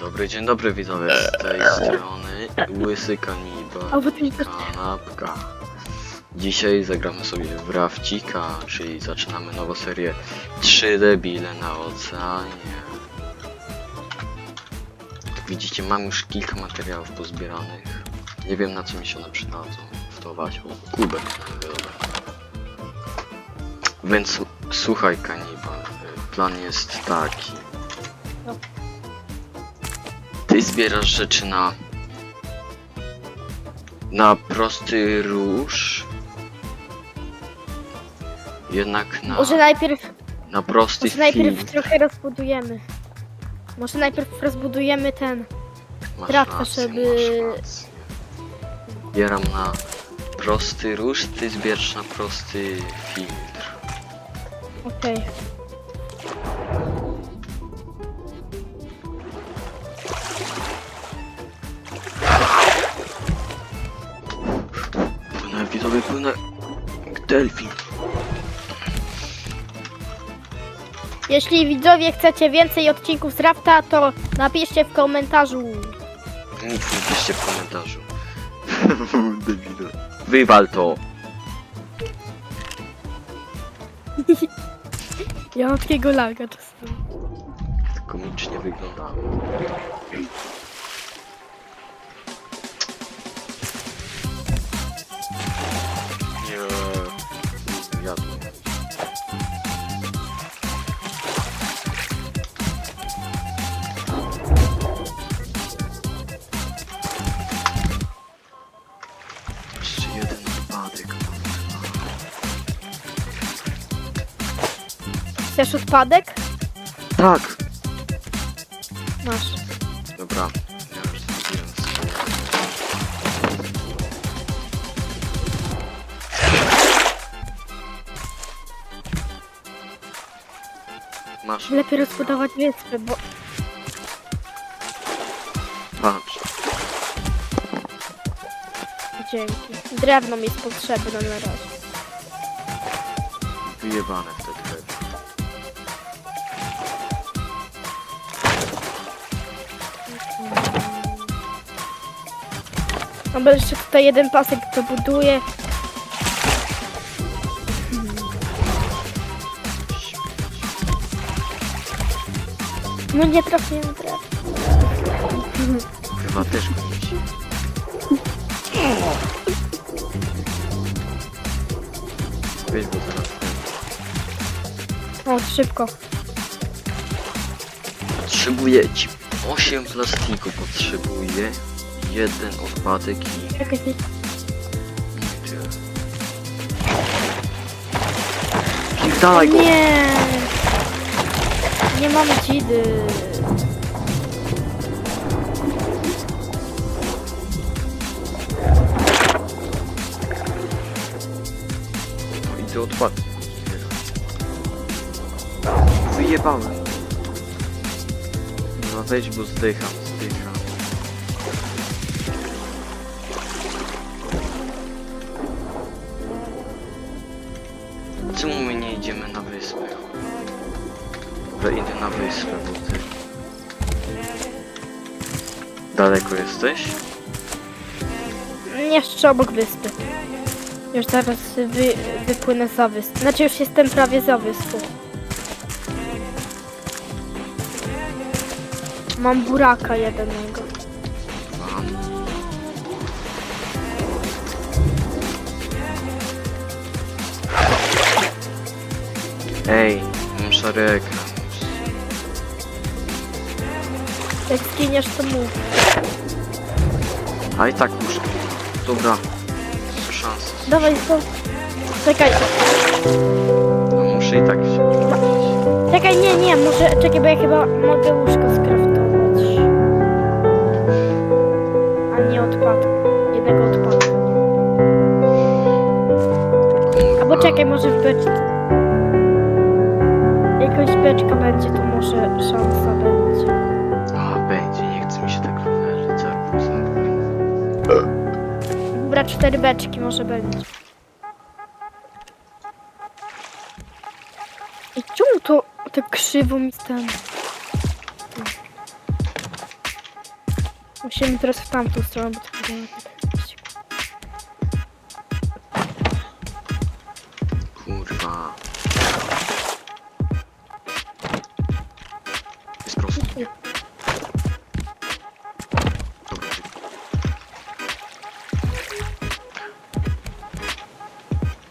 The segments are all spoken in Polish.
dobry, dzień dobry widzowie, z tej strony Łysy Kanibal Kanapka. Dzisiaj zagramy sobie w Rafcika, czyli zaczynamy nową serię 3 debile na oceanie. Jak widzicie, mam już kilka materiałów pozbieranych. Nie wiem na co mi się one przydadzą. W to właśnie, kubek, dobra. Więc słuchaj kanibal, y, plan jest taki. Ty zbierasz rzeczy na na prosty róż. Jednak na, Może najpierw, na prosty może najpierw film. trochę rozbudujemy. Może najpierw rozbudujemy ten. Masz trawkę, rację, żeby- masz rację. Zbieram na prosty róż, ty zbierasz na prosty filtr. Okej. Płynę. Jak delfin. Jeśli widzowie chcecie więcej odcinków z Rafta, to napiszcie w komentarzu. Nic nie piszcie w komentarzu. Wywal to. Ja mam takiego laga czasem. Komicznie wyglądało. Chcesz odpadek? Tak! Masz. Dobra, ja już zrobiłem swoje. Masz. Lepiej rozbudować wyspę, bo Patrz. dzięki. Drewno mi jest potrzebne na razie. Wyjebane w te No bo jeszcze tutaj jeden pasek dobuduję. No nie trafiłem drewno. Chyba też komuś. Weź go zaraz. O, szybko. Potrzebuję ci 8 plastiku potrzebuję. Jeden odpadek i Czekaj, ty- tyle. Pierdalaj go! Nie! Nie mam dzidy. No i ty odpadki. Wyjebałem. No weź, bo zdycham, zdycham. Czemu my nie idziemy na wyspę? Dobra, idę na wyspę, bo ty... Daleko jesteś? Jeszcze obok wyspy. Już zaraz wy, wypłynę za wyspę. Znaczy już jestem prawie za wyspą. Mam buraka jednego. Ej, mam szary ekran. Jak zginiesz to mów. A i tak muszę. Dobra. Jest szansa. Dawaj to. Czekaj, No muszę i tak się czekaj, nie, nie, może, czekaj, bo ja chyba mogę łóżko skraftować. A nie odpadku. Jednego odpadku. Albo czekaj, może w beczce. Jakaś beczka będzie, to może szansa będzie. A, będzie, nie chce mi się tak zaraz. Dobra, cztery beczki może będzie. I czemu to tak krzywo mi ten... Musimy teraz w tamtą stronę, bo to wygląda tak.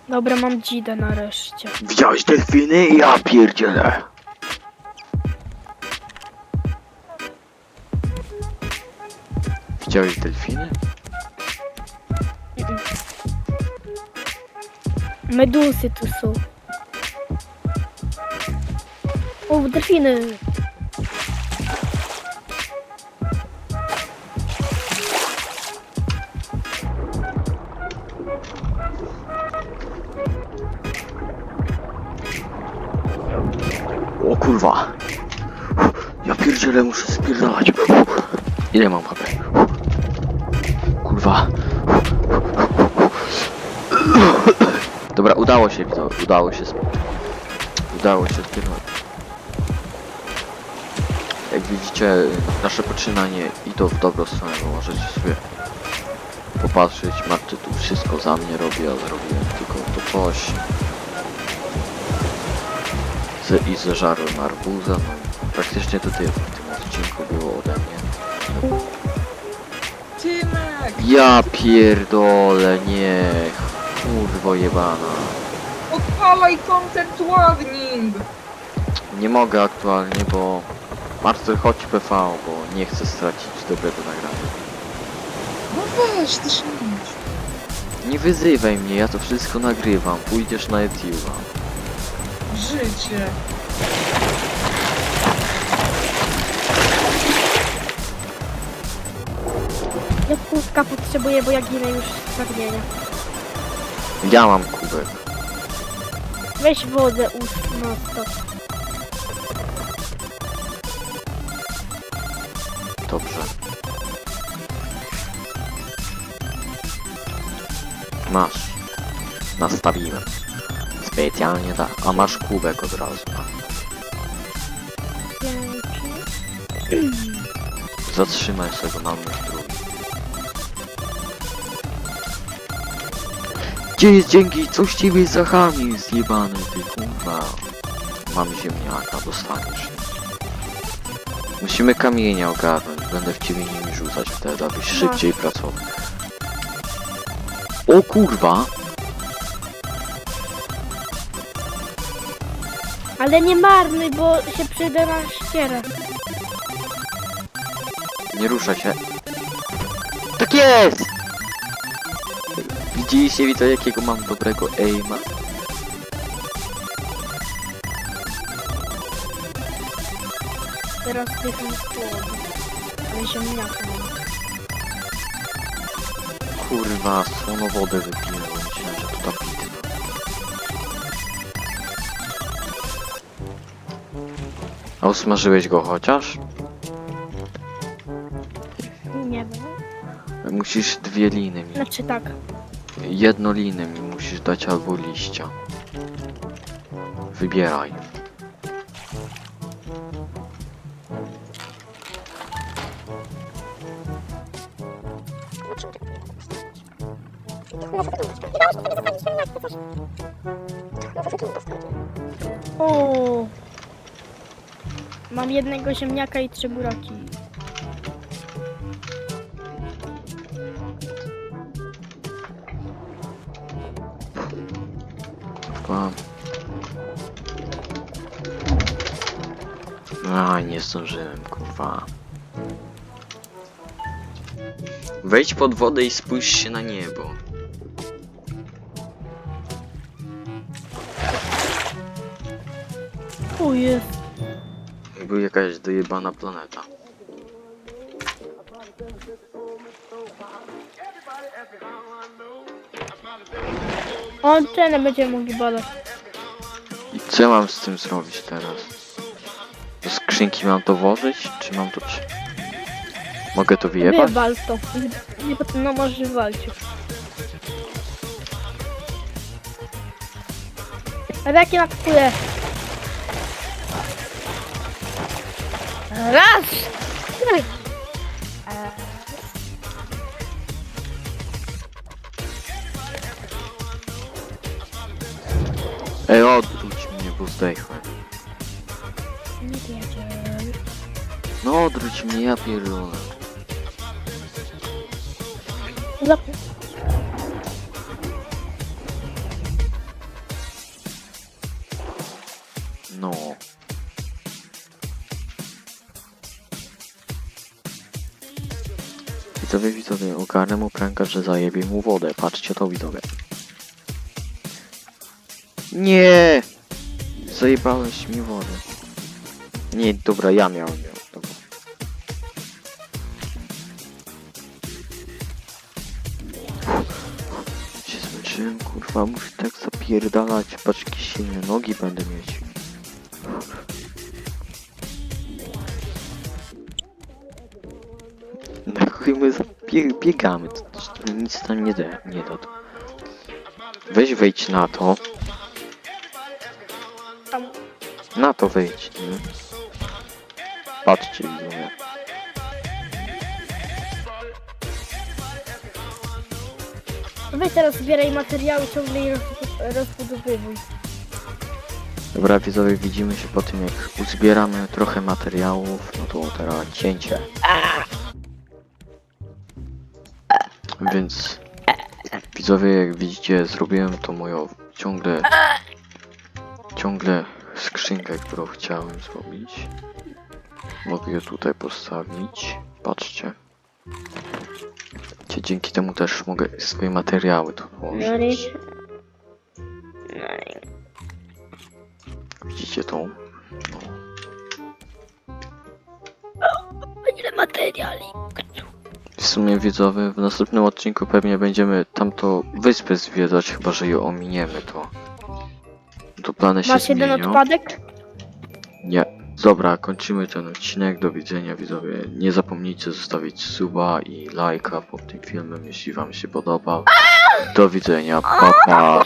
Dobra, mam dzidę nareszcie. Widziałeś delfiny? Ja pierdzielę. Widziałeś delfiny? Medusy tu są. O, delfiny! kurwa. Ja pierdzielę, muszę spierdalać. Ile mam HP? Kurwa. Dobra, udało się, to udało się. Udało się spierdalać. Jak widzicie, nasze poczynanie idą w dobrą stronę, bo możecie sobie popatrzeć. Marty tu wszystko za mnie robi, a zrobiłem tylko to 8 pizzy i zeżarłem arbuza. Praktycznie tutaj w tym odcinku było ode mnie. Tymek! Ja pierdolę, nie. Kurwo jebana. Odpalaj content warning! Nie mogę aktualnie, bo... Marcel, chodź PV, bo nie chcę stracić dobrego nagrania. No weź, ty się nie Nie wyzywaj mnie, ja to wszystko nagrywam. Pójdziesz na YouTube'a. Życie. Ja kubka potrzebuję, bo ja ginę już z pragnienia. Ja mam kubek. Weź wodę ust, no stop. Dobrze. Masz. Nastawiłem. Specjalnie tak. A masz kubek od razu. Dzięki. Zatrzymaj sobie, mam już drugi. Gdzie jest dzięki? Coś ciebie za chami zjebany, ty kurwa. Mam ziemniaka, dostaniesz. Musimy kamienia ogarnąć, będę w ciebie nimi rzucać wtedy, abyś szybciej pracował. O kurwa! Ale nie marny, bo się przyda na ścierę. Nie rusza się. Tak jest! Widzieliście widzę jakiego mam dobrego aima? Teraz chłodzi. Ale ziemniaka mam. Kurwa, słono wodę wypiłem, A usmażyłeś go chociaż? Nie wiem. Musisz dwie liny mi. Znaczy tak. Jedno liny mi musisz dać albo liścia. Wybieraj. O. Mam jednego ziemniaka i trzy buraki. A, nie zdążyłem, kurwa. Wejdź pod wodę i spójrz się na niebo. O jest. Jakby jakaś dojebana planeta. On ten będziemy mogli badać. I co ja mam z tym zrobić teraz? Do skrzynki mam to włożyć, czy mam to... Mogę to wyjebać? Wywal to. Nie, No może walczyć. Raki na tyle. Раз. Э, Эй, вот лучше мне пустай хватит. Нет, я первый. Ну, друг, мне я первый. Widzowie, widzowie, ogarnę mu pranka, że zajebie mu wodę. Patrzcie to, widzowie. Nie! Zajebałeś mi wodę. Nie, dobra, ja miałem ją. Dobra. Się zmęczyłem, kurwa, muszę tak zapierdalać. Patrz, jakie silne nogi będę mieć. Na chuj my zabie- biegamy, nic tam nie da, nie da. Weź wejdź na to. Na to wejdź, nie? Patrzcie, widzowie. Weź teraz zbieraj materiały, ciągle je roz- rozbudowywuj. Dobra, widzowie, widzimy się po tym, jak uzbieramy trochę materiałów. No to teraz cięcie. Więc widzowie, jak widzicie, zrobiłem to moją ciągle ciągle skrzynkę, którą chciałem zrobić. Mogę ją tutaj postawić. Patrzcie. Cie- Dzięki temu też mogę swoje materiały tu włożyć. Widzicie tą? No. Ile materiali? W sumie widzowie, w następnym odcinku pewnie będziemy tamto wyspę zwiedzać, chyba że ją ominiemy, to... To plany się Masz jeden zmienią. odpadek? Nie. Dobra, kończymy ten odcinek. Do widzenia widzowie. Nie zapomnijcie zostawić suba i lajka pod tym filmem, jeśli wam się podobał. Do widzenia. Pa pa.